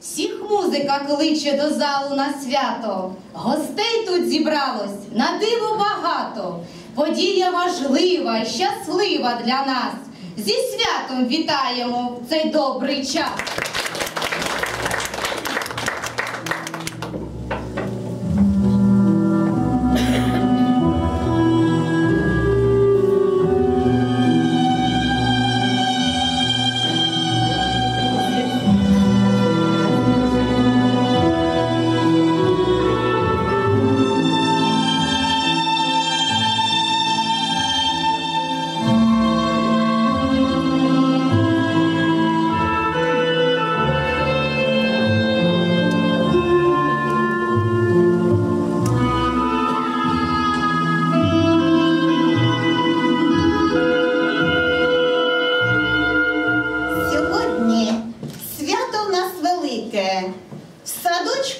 Всіх музика кличе до залу на свято, гостей тут зібралось на диво багато. Подія важлива і щаслива для нас. Зі святом вітаємо в цей добрий час.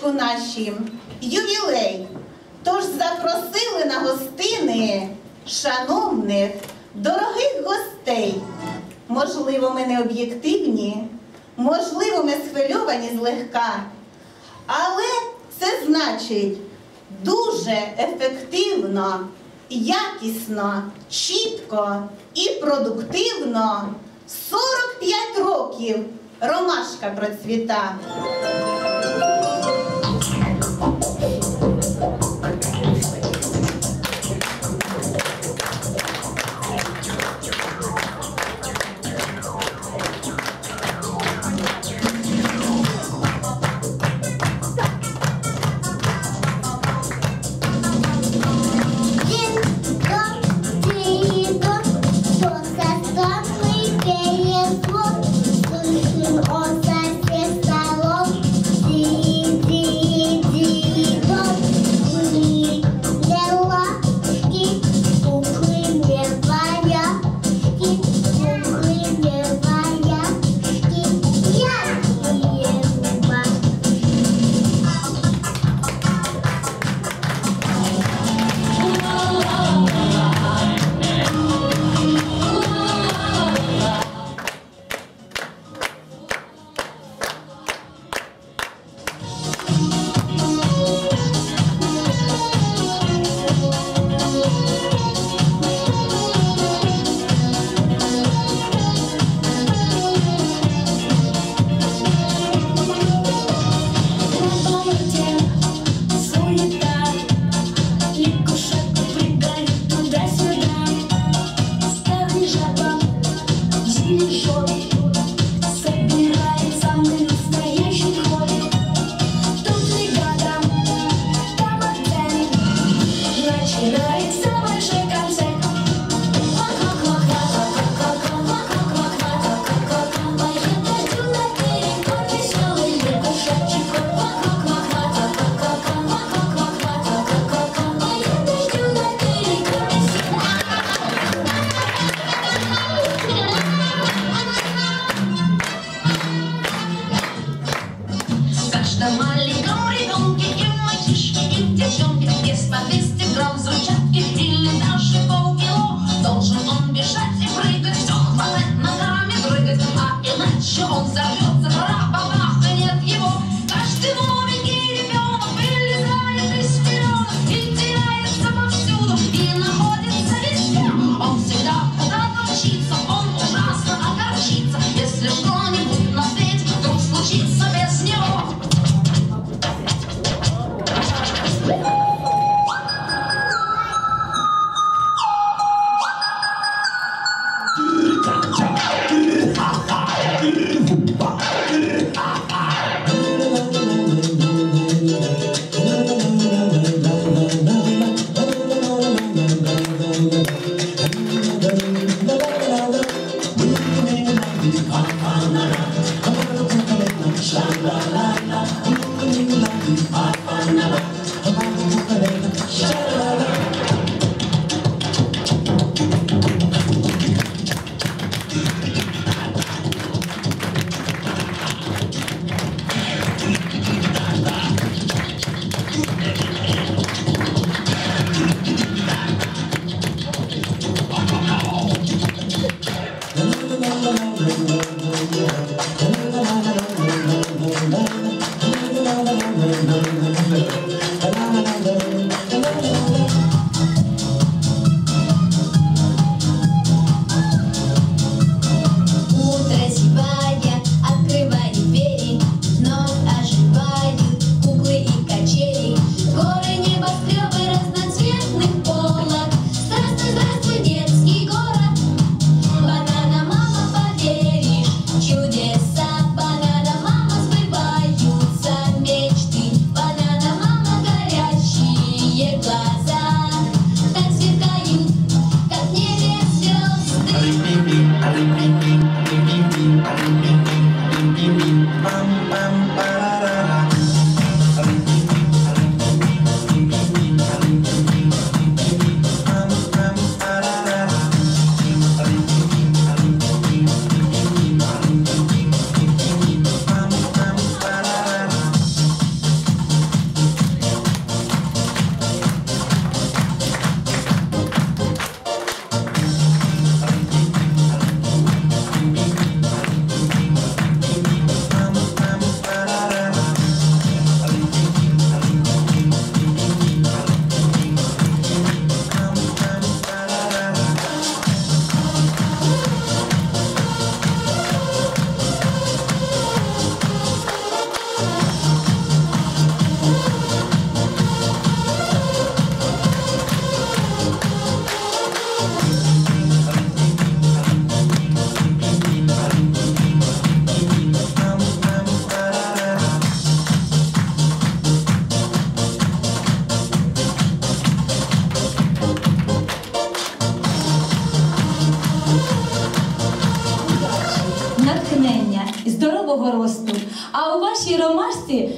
садочку наші ювілей. Тож запросили на гостини шановних, дорогих гостей. Можливо, ми не об'єктивні, можливо, ми схвильовані злегка. Але це значить дуже ефективно, якісно, чітко і продуктивно 45 років ромашка процвіта.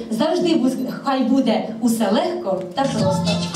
Завжди хай буде усе легко та просто.